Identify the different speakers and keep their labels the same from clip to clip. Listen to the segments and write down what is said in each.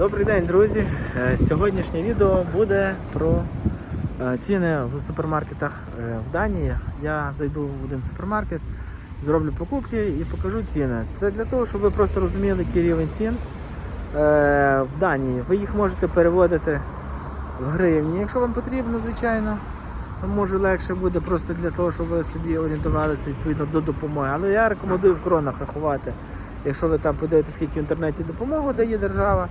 Speaker 1: Добрий день, друзі! Е, Сьогоднішнє відео буде про е, ціни в супермаркетах е, в Данії. Я зайду в один супермаркет, зроблю покупки і покажу ціни. Це для того, щоб ви просто розуміли, який рівень цін в Данії. Ви їх можете переводити в гривні, якщо вам потрібно, звичайно. Може легше буде просто для того, щоб ви собі орієнтувалися відповідно до допомоги. Але я рекомендую в кронах рахувати. Якщо ви там подивитесь, скільки в інтернеті допомогу дає держава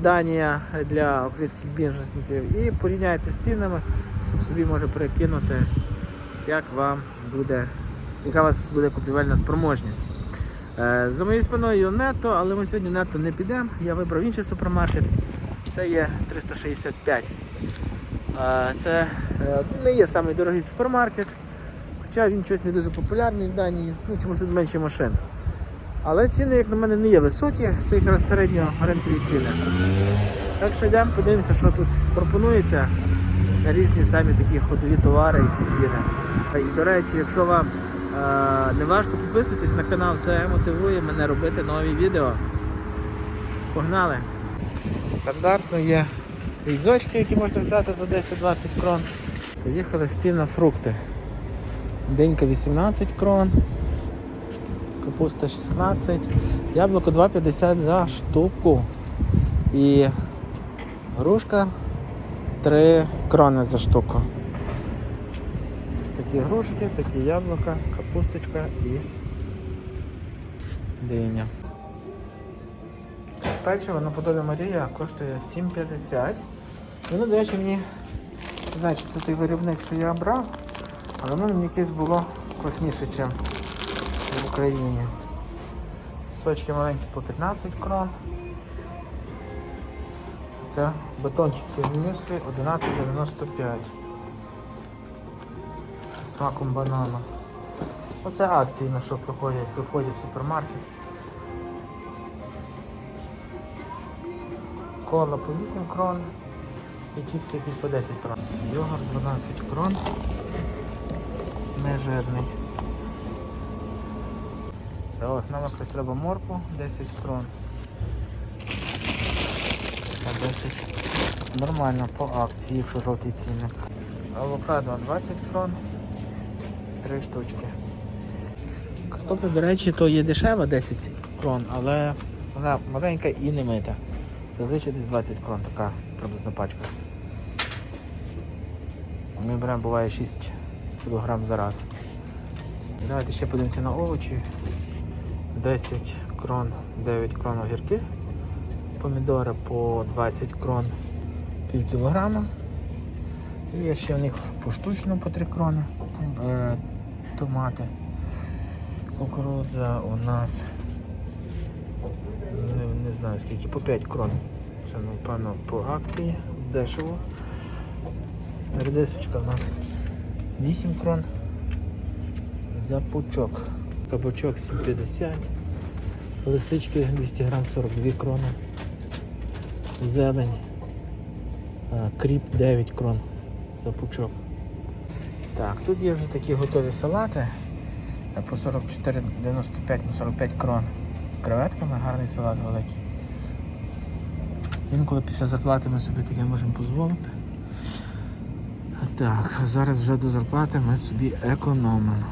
Speaker 1: Данія для українських біженців, і порівняйте з цінами, щоб собі може перекинути, як вам буде, яка у вас буде купівельна спроможність. Е, За моєю спиною нетто, але ми сьогодні нетто не підемо. Я вибрав інший супермаркет. Це є 365. Е, Це е, не є самий дорогий супермаркет, хоча він щось не дуже популярний в Данії, ну чомусь тут менше машин. Але ціни, як на мене, не є високі, це якраз середньоринкові ціни. Так що йдемо, подивимося, що тут пропонується на різні самі такі ходові товари, які ціни. І до речі, якщо вам е, не важко підписуйтесь на канал, це мотивує мене робити нові відео. Погнали! Стандартно є різочки, які можна взяти за 10-20 крон. Поїхали цін на фрукти. Денька 18 крон капуста 16, яблуко 2,50 за штуку. І грушка 3 крони за штуку. Ось такі грушки, такі яблука, капусточка і диня. Печиво на подобі Марія коштує 7,50. Воно, до речі, мені чи це той виробник, що я брав, але воно мені якесь було класніше, ніж в Україні. Сочки маленькі по 15 крон. Це батончики в мюслі 11,95 з смаком банану. Оце акції на що проходять при вході в супермаркет. Кола по 8 крон і чіпси якісь по 10 крон. Йогурт 12 крон. Нежирний. Та нам якось треба морку 10 крон. Та 10. Нормально по акції, якщо жовтий цінник. Авокадо 20 крон. 3 штучки. Картопля, до речі, то є дешева 10 крон, але вона маленька і не мита. Зазвичай десь 20 крон така приблизно пачка. Ми беремо буває 6 кг за раз. Давайте ще подивимося на овочі. 10 крон, 9 крон огірків, помідори по 20 крон пів кілограма. І ще в них поштучно по 3 крони. Е, томати. Кукурудза у нас не, не знаю скільки, по 5 крон. Це напевно по акції, дешево. Редисочка у нас 8 крон за пучок. Кабачок 7,50, лисички 200 грам 42 крони, зелень, кріп 9 крон за пучок. Так, тут є вже такі готові салати е, по 44,95 на 45 крон. З креветками, гарний салат великий. Інколи після зарплати ми собі таке можемо дозволити. Так, зараз вже до зарплати ми собі економимо.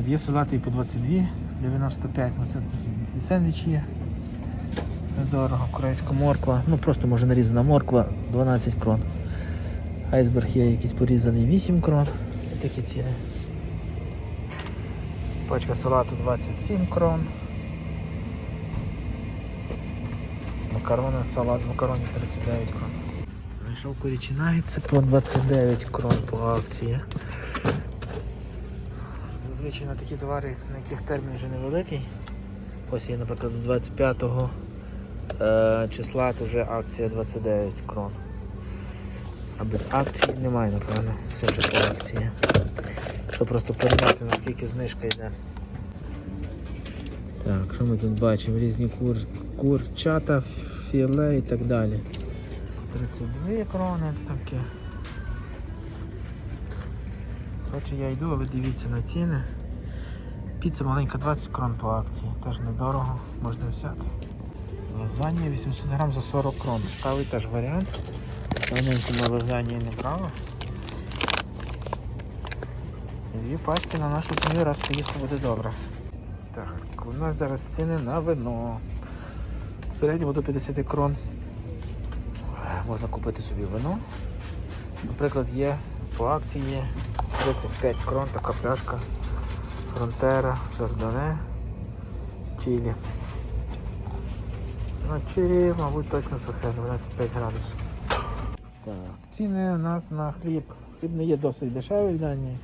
Speaker 1: От є салати і по 22,95, ну і сендвіч є. Недорого, корейська морква. Ну просто може нарізана морква 12 крон. Айсберг є якийсь порізаний 8 крон. І такі ціни. Пачка салату 27 крон. Макарони, салат з макаронів 39 крон. Знайшов курячі нагетси по 29 крон по акції. Зазвичай на такі товари, на яких термін вже невеликий. Ось є, наприклад, до 25 е, числа то вже акція 29 крон. А без акції немає, напевно. Все вже по акції. Щоб просто порівняти, наскільки знижка йде. Так, що ми тут бачимо? Різні кур... курчата, філе і так далі. 32 крони таке. Коротше, я йду, а ви дивіться на ціни. Піца маленька 20 крон по акції, теж недорого, можна взяти. Лазанія 800 грам за 40 крон. Цікавий теж варіант. Давненько ми лазанії не брали. Дві пачки на нашу сім'ю раз поїсти буде добре. Так, у нас зараз ціни на вино. В середньому до 50 крон можна купити собі вино. Наприклад, є по акції 35 крон така пляшка Фронтера, Шардоне, Чилі. Ну, чилі, мабуть, точно сухе, 25 градусів. Так, ціни у нас на хліб. Хліб не є досить дешевий в Данії.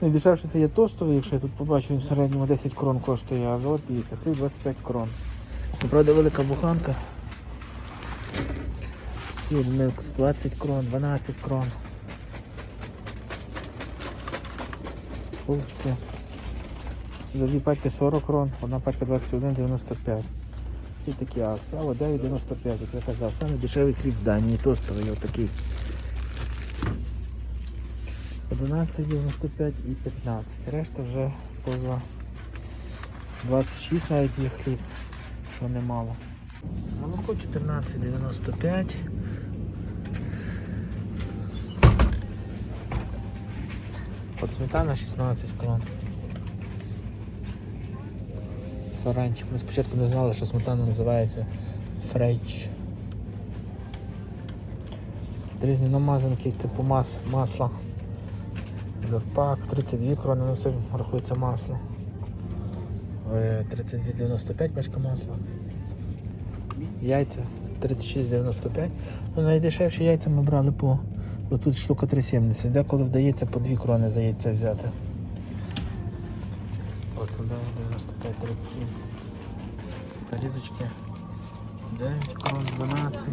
Speaker 1: Найдешевше це є тостовий, якщо я тут побачу, він в середньому 10 крон коштує, а от дивіться, хліб 25 крон. Правда, велика буханка. Сіль милкс 20 крон, 12 крон. Булочки. За дві пачки 40 крон, одна пачка 21,95. І такі акції. А от 9,95, як я казав, саме дешевий хліб в Данії, тостовий отакий. 11,95 і 15. Решта вже поза 26 навіть є хліб, що немало. Молоко 14,95. От сметана 16 крон. Франч. Ми спочатку не знали, що сметана називається фрейч. Різні намазанки, типу мас, масла. Люрпак 32 крони, ну це рахується масло. Е, 32,95 пачка масла. Яйця 36,95. Ну найдешевші яйця ми брали по. Тут штука 3,70. Деколи вдається по 2 крони за яйця взяти. От 95, 37. Різочки 9 крон, 12.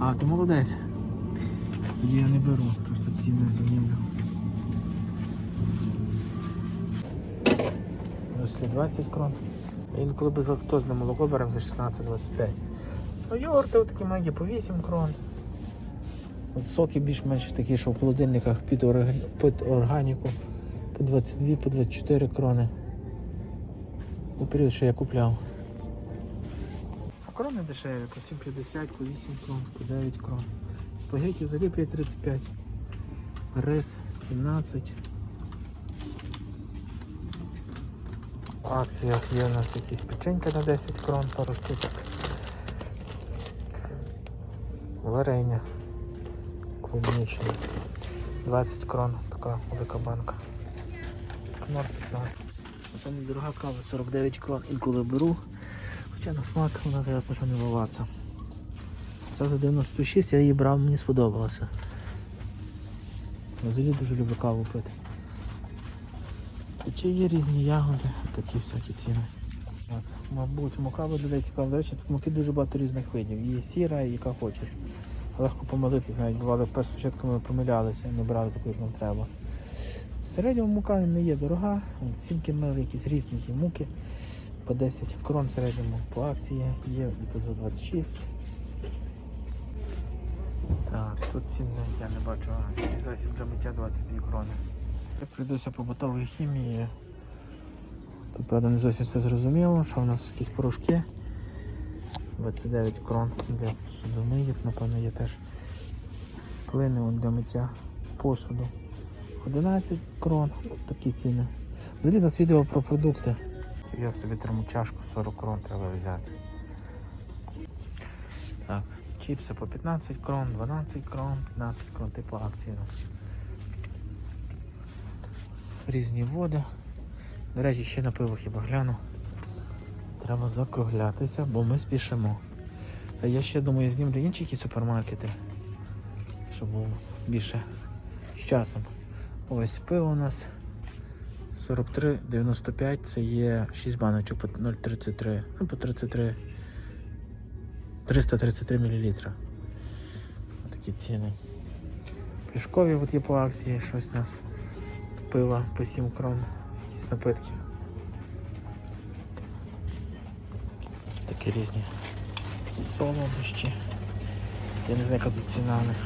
Speaker 1: А, ти молодець. Тоді я не беру, просто ціни знімлю. Ось 20 крон. Інколи безлактозне молоко беремо за 16-25. Ну, йогурти такі маленькі по 8 крон. Соки більш-менш такі, що в холодильниках під, орга... під органіку по 22, по 24 крони. У період, що я купляв. А крони дешеві, по 7,50, по 8 крон, по 9 крон. Спагеті взагалі 5,35. Рис 17. В акціях є у нас якісь печенька на 10 крон, пару штучок. Варення. Клубничне. 20 крон, така велика банка. Кнор 15. Це недорога кава, 49 крон. Інколи беру. Хоча на смак вона ясно, що не ловаться. Це за 96, я її брав, мені сподобалося. Взагалі дуже люблю каву пити. Чи є різні ягоди, такі всякі ціни. Мабуть, мука виглядає цікаво. До речі, тут муки дуже багато різних видів. Є сіра, і яка хочеш. Легко помилитись, навіть бувало, перш спочатку ми помилялися, не брали таку, як нам треба. В середньому мука не є дорога, сімки мили, якісь різні ті муки. По 10 крон в середньому по акції є і по за 26. Так, тут ціни я не бачу. І засіб для миття 22 крони. Я прийдуся побутової хімії. Тут, правда, не зовсім все зрозуміло, що в нас якісь порошки. 29 крон для судомиїв, напевно, є теж клини для миття посуду. 11 крон, от такі ціни. Взагалі у нас відео про продукти. Я собі термочашку 40 крон треба взяти. Так, чіпси по 15 крон, 12 крон, 15 крон, типу акції у нас. Різні води. До речі, ще на пиво хіба гляну. Треба закруглятися, бо ми спішимо. Та я ще думаю, знімлю інші якісь супермаркети, щоб було більше з часом. Ось пиво у нас 43,95, це є 6 баночок по 0,33, ну по 33, 333 мл. Такі ціни. Пішкові от є по акції щось у нас. Пиво по 7 крон, якісь напитки. Такі різні солодощі. Я не знаю, яка тут ціна у них.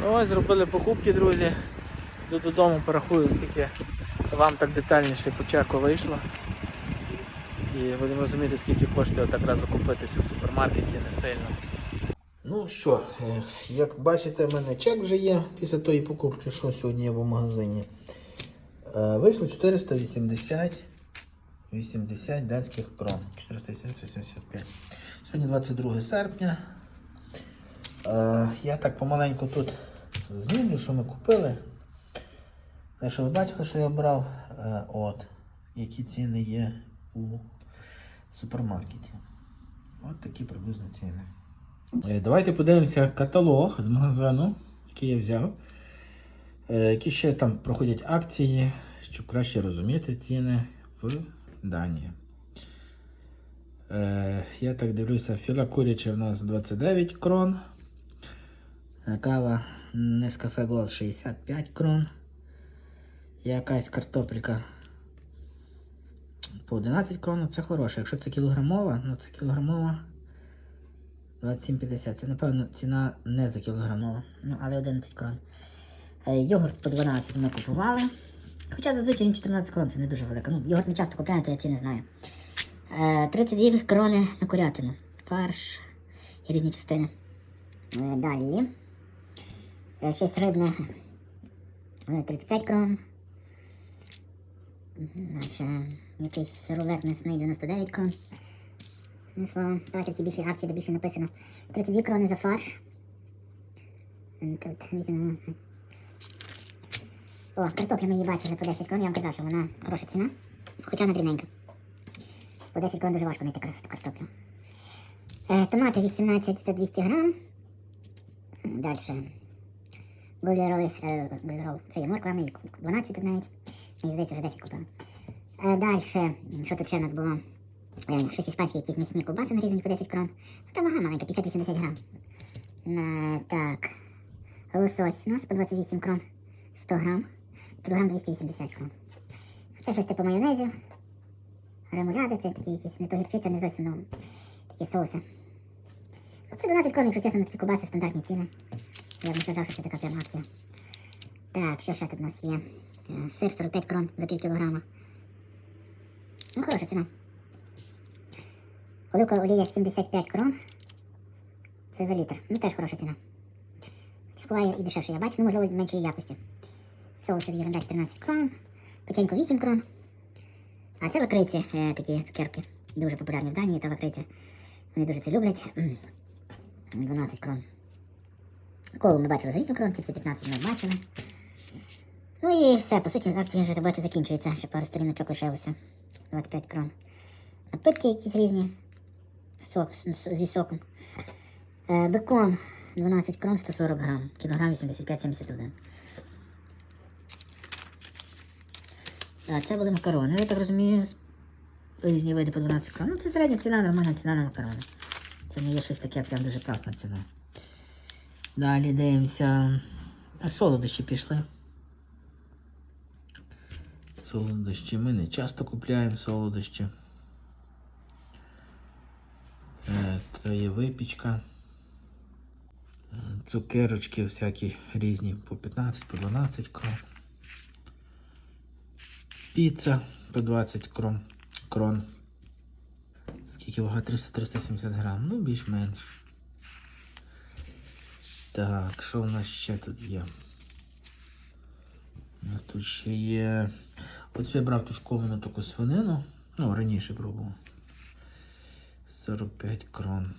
Speaker 1: Ну ось зробили покупки, друзі. Йду додому, порахую, скільки вам так детальніше по чеку вийшло. і будемо розуміти, скільки коштує так раз закупитися в супермаркеті не сильно. Ну що, е, як бачите, в мене чек вже є після тої покупки, що сьогодні є в магазині. Е, Вийшло 480 80 датських крон. 485. Сьогодні 22 серпня. Е, Я так помаленьку тут знімлю, що ми купили. Те, що ви бачили, що я брав, Е, от, які ціни є у супермаркеті. От такі приблизно ціни. Е, Давайте подивимося каталог з магазину, який я взяв. Е, Які ще там проходять акції, щоб краще розуміти ціни в Данії. Е, Я так дивлюся, філа куряча у нас 29 крон. Е, Кава Nescafe Gold 65 крон. Якась картопелька по 11 крон, ну, це хороше. Якщо це кілограмова, ну це кілограмова 27,50. Це, напевно, ціна не за кілограмова.
Speaker 2: Ну, але 11 крон. Е, Йогурт по 12 ми купували. Хоча зазвичай він 14 крон, це не дуже велика. Ну, йогурт не часто купляю, то я ці не знаю. Е, 32 крони на курятину. Фарш і різні частини. Е, Далі. Е, Щось рибне. Е, 35 крон. Далі якийсь рулет м'ясний 99 крон. Ну, словом, давайте ті більші акції, де більше написано. 32 крони за фарш. Тут візьмемо. О, картопля ми її бачили по 10 крон, я вам казав, що вона хороша ціна, хоча вона дрібненька. По 10 крон дуже важко знайти картоплю. Е, томати 18 за 200 грам. Далі. Булероли, е, це є морква, ми її 12 тут навіть. Мені здається, за 10 купили. Е, далі, що тут ще в нас було? Е, щось іспанські якісь м'ясні ковбаси нарізані по 10 крон. Ну, Там вага маленька, 50-80 грам. Е, так. Лосось у нас по 28 крон 100 грам, кілограм 280 крон. Це щось типу майонезів, ремуляди, це такі якісь, не то гірчиця, не зовсім, ну, такі соуси. Ну, Це 12 крон, якщо чесно, на такі кубаси, стандартні ціни. Я б не сказав, що це така пряма акція. Так, що ще тут у нас є? Е, Сир 45 крон за пів кілограма. Ну, хороша ціна. Оливкова олія 75 крон. Це за літр. Ну, теж хороша ціна. Це буває і дешевше, я бачу, ну, можливо, меншої якості. Від ерунда 14 крон, печенько 8 крон. А це лакриці, е, такі цукерки. Дуже популярні в Данії та лакриці. Вони дуже це люблять. 12 крон. Колу ми бачили за 8 крон, чипси 15 ми бачили. Ну і все, по суті, акція вже бачу закінчується. Ще пару сторіночок лишилося. 25 крон. Напитки якісь різні. Сок зі соком. Е, бекон 12 крон 140 грам. Кілограм 85-71. А це були макарони, я так розумію. Різні види по 12 крон. Ну, це середня ціна, нормальна ціна на макарони. Це не є щось таке прям дуже класна ціна. Далі дивимося. Солодощі пішли.
Speaker 1: Солодощі. Ми не часто купляємо солодощі. Е, Та є випічка. Цукерочки всякі різні по 15, по 12 крон. Піца по 20 крон. крон. Скільки вага? 300-370 грам. Ну, більш-менш. Так, що в нас ще тут є? У нас тут ще є. Оце я брав тушковану таку свинину. Ну, раніше пробував. 45 крон.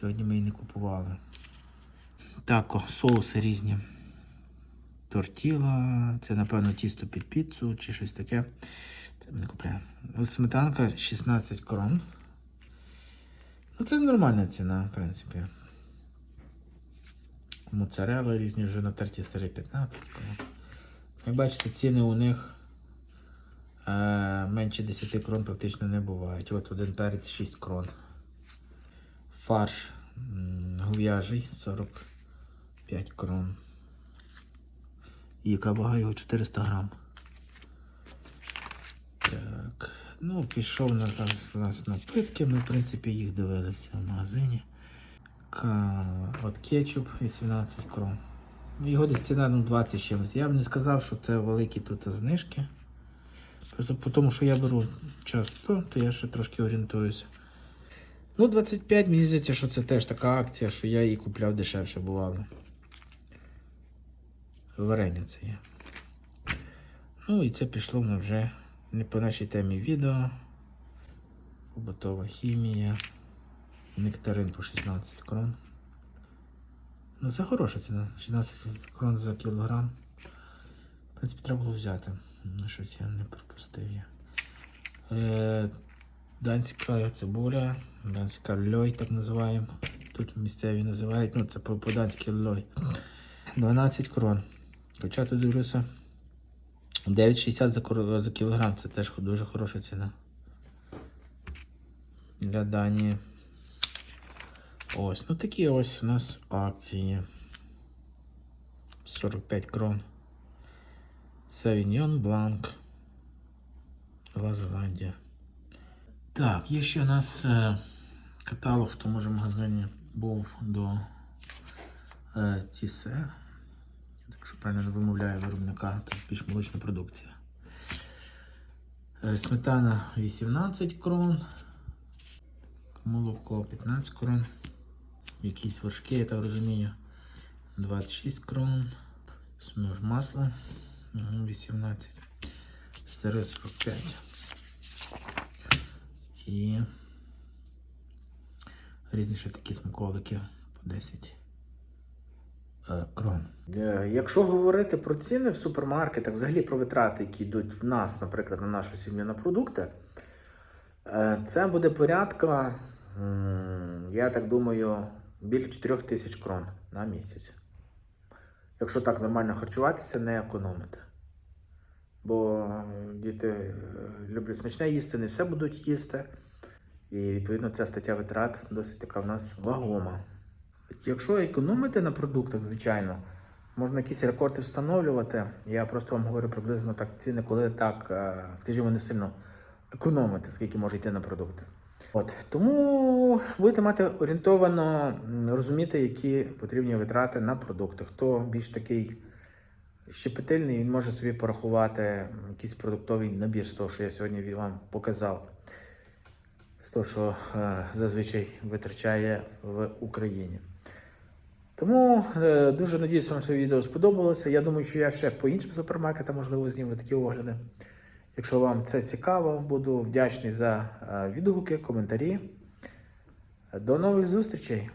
Speaker 1: Сьогодні ми її не купували. Так, о, соуси різні. Тортіла, це, напевно, тісто під піцу чи щось таке. Це ми не купляємо. От сметанка 16 крон. Ну, це нормальна ціна, в принципі. Моцарелла різні вже натерті сири 15 крон. Як бачите, ціни у них е, менше 10 крон практично не бувають. От один перець 6 крон. Фарш гов'яжий 45 крон. Яка вага його 400 грам. Так. Ну, пішов на нас, напитки. Ми, в принципі, їх дивилися в магазині. От кетчуп 18 крон. Його десь ціна ну, 20 з чимось. Я б не сказав, що це великі тут знижки. Просто тому, що я беру часто, то я ще трошки орієнтуюся. Ну, 25, мені здається, що це теж така акція, що я її купляв дешевше бувало. Варення це є. Ну і це пішло ми вже не по нашій темі відео. Побутова хімія. Нектарин по 16 крон. Ну, це хороша ціна. 16 крон за кілограм. В принципі, треба було взяти. Ну, щось я не пропустив. я. Е, данська цибуля, данська льой, так називаємо. Тут місцеві називають, ну це по- по-данськи льой. 12 крон. Тут дивлюся. 9,60 за, кілограм, це теж дуже хороша ціна. Для Данії. Ось, ну такі ось у нас акції. 45 крон. Савіньон Бланк. Нова Зеландія. Так, є ще у нас е, каталог в тому ж магазині був до е, Тісе. Якщо правильно не вимовляю виробника, то більш молочна продукція. Е, Сметана 18 крон. Молоко 15 крон. Якісь вершки, я так розумію. 26 крон. Смуж масло. 18. Сири 45. І різні ще такі смаколики по 10 е, крон. Якщо говорити про ціни в супермаркетах, взагалі про витрати, які йдуть в нас, наприклад, на нашу сім'ю на продукти, е, це буде порядка, я так думаю, біля 4 тисяч крон на місяць. Якщо так нормально харчуватися, не економити. Бо діти е, люблять смачне їсти, не все будуть їсти. І відповідно ця стаття витрат досить така в нас вагома. Якщо економити на продуктах, звичайно, можна якісь рекорди встановлювати. Я просто вам говорю приблизно так ціни, коли так, е, скажімо, не сильно економити, скільки може йти на продукти. От тому будете мати орієнтовано розуміти, які потрібні витрати на продукти. Хто більш такий щепетильний, він може собі порахувати якийсь продуктовий набір з того, що я сьогодні вам показав. З того, що е, зазвичай витрачає в Україні. Тому е, дуже надіюся, вам це відео сподобалося. Я думаю, що я ще по іншим супермаркетам, можливо, зніму такі огляди. Якщо вам це цікаво, буду вдячний за е, відгуки, коментарі. До нових зустрічей!